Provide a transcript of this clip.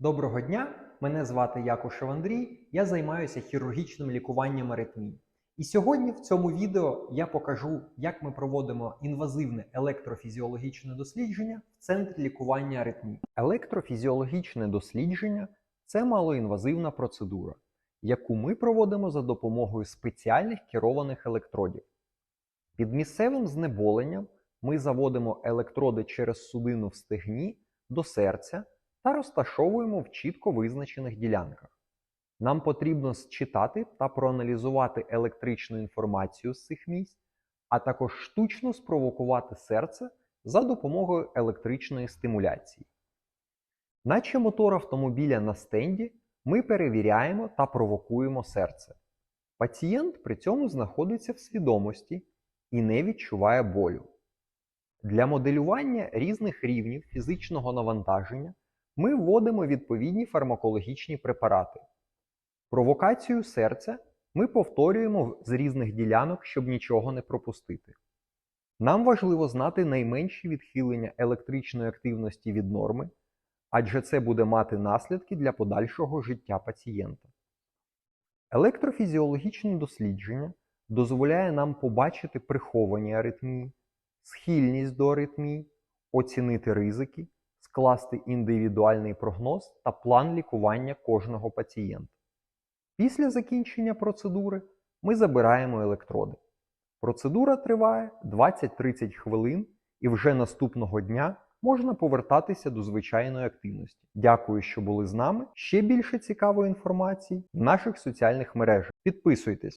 Доброго дня! Мене звати Якушев Андрій. Я займаюся хірургічним лікуванням аритмій. І сьогодні в цьому відео я покажу, як ми проводимо інвазивне електрофізіологічне дослідження в центрі лікування аритмій. Електрофізіологічне дослідження це малоінвазивна процедура, яку ми проводимо за допомогою спеціальних керованих електродів. Під місцевим знеболенням ми заводимо електроди через судину в стегні до серця та розташовуємо в чітко визначених ділянках. Нам потрібно считати та проаналізувати електричну інформацію з цих місць, а також штучно спровокувати серце за допомогою електричної стимуляції. Наче мотор автомобіля на стенді, ми перевіряємо та провокуємо серце. Пацієнт при цьому знаходиться в свідомості і не відчуває болю. Для моделювання різних рівнів фізичного навантаження ми вводимо відповідні фармакологічні препарати. Провокацію серця ми повторюємо з різних ділянок, щоб нічого не пропустити. Нам важливо знати найменші відхилення електричної активності від норми, адже це буде мати наслідки для подальшого життя пацієнта. Електрофізіологічне дослідження дозволяє нам побачити приховані аритмії, схильність до аритмій, оцінити ризики, скласти індивідуальний прогноз та план лікування кожного пацієнта. Після закінчення процедури ми забираємо електроди. Процедура триває 20-30 хвилин і вже наступного дня можна повертатися до звичайної активності. Дякую, що були з нами. Ще більше цікавої інформації в наших соціальних мережах. Підписуйтесь.